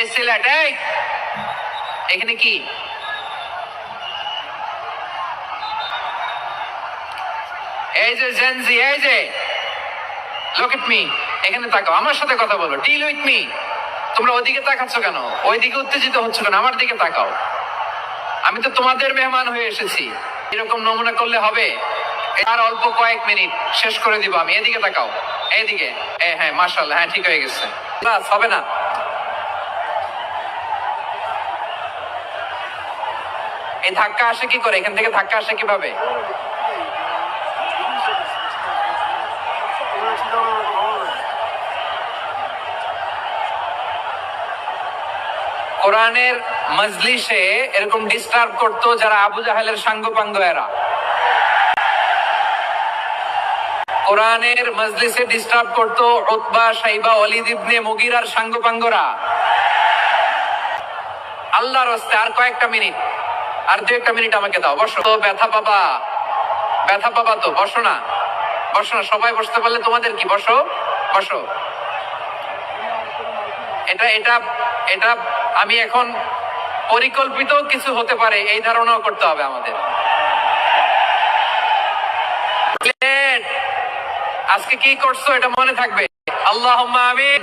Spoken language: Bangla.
এই এই এখানে কি? এই যে জেনজি এই যে। লুক মি এখানে তাকাও, আমার সাথে কথা বলো। ডিল উইথ মি তোমরা ওইদিকে তাকাচ্ছ কেন? ওইদিকে উত্তেজিত হচ্ছ কেন? আমার দিকে তাকাও। আমি তো তোমাদের মেহমান হয়ে এসেছি। এরকম নমুনা করলে হবে। আর অল্প কয়েক মিনিট শেষ করে দিব আমি। এদিকে তাকাও। এইদিকে। এ হ্যাঁ মার্শাল হ্যাঁ ঠিক হয়ে গেছে। হবে না। এই ধাক্কা আসে কি করে? এখান থেকে ধাক্কা আসে কীভাবে? কোরআনের মজলিসে এরকম ডিস্টার্ব করতো যারা আবু জাহেলের সাঙ্গপাঙ্গ এরা কোরআনের মজলিসে ডিস্টার্ব করতো উতবা সাইবা অলিদ ইবনে মুগিরার সাঙ্গপাঙ্গরা। আল্লাহর হস্তে আর কয়েকটা মিনিট। আর দু একটা মিনিট আমাকে দাও, বসো। তো ব্যথা পাবা। ব্যথা পাবা তো, বসো না। বসো না, সবাই বসতে পারলে তোমাদের কি? বসো বসো। এটা এটা এটা আমি এখন পরিকল্পিত কিছু হতে পারে, এই ধারণাও করতে হবে আমাদের। আজকে কি করছ এটা মনে থাকবে? আল্লাহ আমিন।